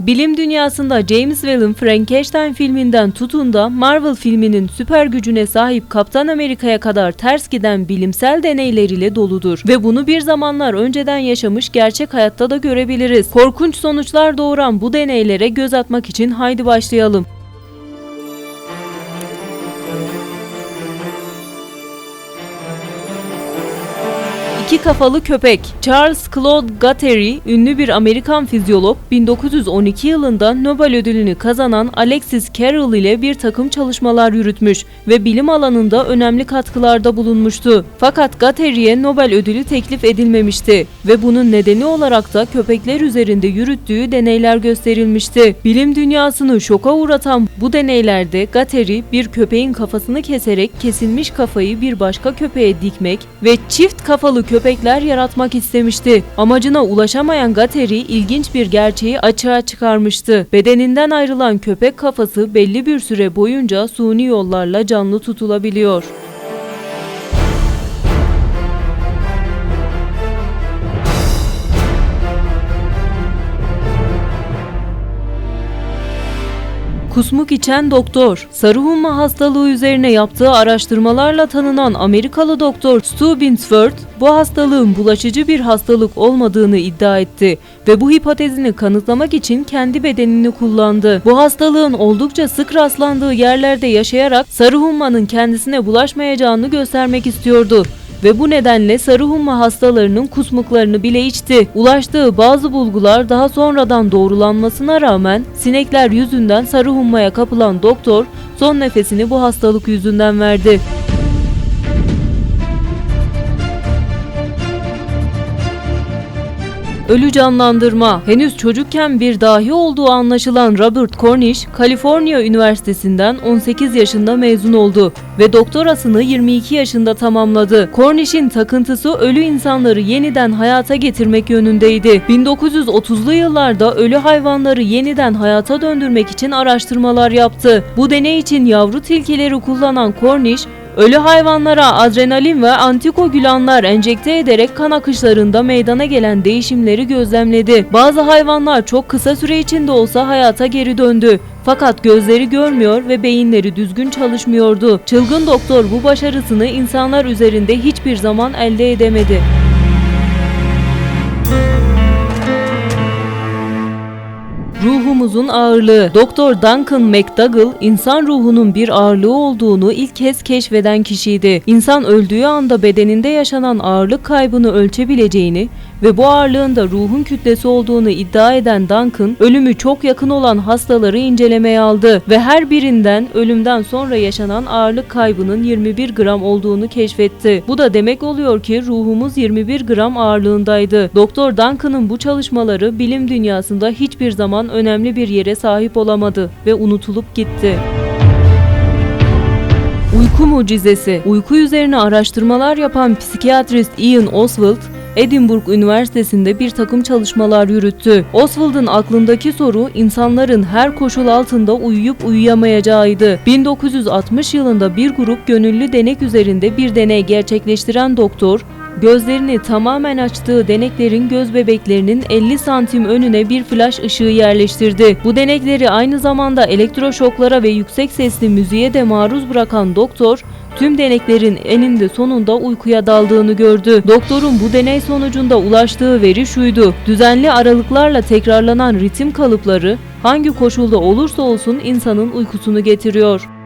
Bilim dünyasında James Whale'ın Frankenstein filminden tutun da Marvel filminin süper gücüne sahip Kaptan Amerika'ya kadar ters giden bilimsel deneyler ile doludur. Ve bunu bir zamanlar önceden yaşamış gerçek hayatta da görebiliriz. Korkunç sonuçlar doğuran bu deneylere göz atmak için haydi başlayalım. İki kafalı köpek. Charles Claude Guattari, ünlü bir Amerikan fizyolog, 1912 yılında Nobel ödülünü kazanan Alexis Carrel ile bir takım çalışmalar yürütmüş ve bilim alanında önemli katkılarda bulunmuştu. Fakat Guattari'ye Nobel ödülü teklif edilmemişti ve bunun nedeni olarak da köpekler üzerinde yürüttüğü deneyler gösterilmişti. Bilim dünyasını şoka uğratan bu deneylerde Guattari bir köpeğin kafasını keserek kesilmiş kafayı bir başka köpeğe dikmek ve çift kafalı köpekler yaratmak istemişti. Amacına ulaşamayan Guattari ilginç bir gerçeği açığa çıkarmıştı. Bedeninden ayrılan köpek kafası belli bir süre boyunca suni yollarla canlı tutulabiliyor. Kusmuk içen doktor, sarı humma hastalığı üzerine yaptığı araştırmalarla tanınan Amerikalı doktor Stu Binsford, bu hastalığın bulaşıcı bir hastalık olmadığını iddia etti ve bu hipotezini kanıtlamak için kendi bedenini kullandı. Bu hastalığın oldukça sık rastlandığı yerlerde yaşayarak sarı hummanın kendisine bulaşmayacağını göstermek istiyordu ve bu nedenle sarı humma hastalarının kusmuklarını bile içti. Ulaştığı bazı bulgular daha sonradan doğrulanmasına rağmen sinekler yüzünden sarı hummaya kapılan doktor son nefesini bu hastalık yüzünden verdi. Ölü canlandırma. Henüz çocukken bir dahi olduğu anlaşılan Robert Cornish, Kaliforniya Üniversitesi'nden 18 yaşında mezun oldu ve doktorasını 22 yaşında tamamladı. Cornish'in takıntısı ölü insanları yeniden hayata getirmek yönündeydi. 1930'lu yıllarda ölü hayvanları yeniden hayata döndürmek için araştırmalar yaptı. Bu deney için yavru tilkileri kullanan Cornish, Ölü hayvanlara adrenalin ve antikogülanlar enjekte ederek kan akışlarında meydana gelen değişimleri gözlemledi. Bazı hayvanlar çok kısa süre içinde olsa hayata geri döndü. Fakat gözleri görmüyor ve beyinleri düzgün çalışmıyordu. Çılgın doktor bu başarısını insanlar üzerinde hiçbir zaman elde edemedi. Ruhumuzun ağırlığı. Doktor Duncan McDougall, insan ruhunun bir ağırlığı olduğunu ilk kez keşfeden kişiydi. İnsan öldüğü anda bedeninde yaşanan ağırlık kaybını ölçebileceğini ve bu ağırlığın da ruhun kütlesi olduğunu iddia eden Duncan, ölümü çok yakın olan hastaları incelemeye aldı ve her birinden ölümden sonra yaşanan ağırlık kaybının 21 gram olduğunu keşfetti. Bu da demek oluyor ki ruhumuz 21 gram ağırlığındaydı. Doktor Duncan'ın bu çalışmaları bilim dünyasında hiçbir zaman önemli bir yere sahip olamadı ve unutulup gitti. Uyku mucizesi. Uyku üzerine araştırmalar yapan psikiyatrist Ian Oswald, Edinburgh Üniversitesi'nde bir takım çalışmalar yürüttü. Oswald'ın aklındaki soru insanların her koşul altında uyuyup uyuyamayacağıydı. 1960 yılında bir grup gönüllü denek üzerinde bir deney gerçekleştiren doktor, Gözlerini tamamen açtığı deneklerin göz bebeklerinin 50 santim önüne bir flash ışığı yerleştirdi. Bu denekleri aynı zamanda elektroşoklara ve yüksek sesli müziğe de maruz bırakan doktor, tüm deneklerin eninde sonunda uykuya daldığını gördü. Doktorun bu deney sonucunda ulaştığı veri şuydu. Düzenli aralıklarla tekrarlanan ritim kalıpları hangi koşulda olursa olsun insanın uykusunu getiriyor.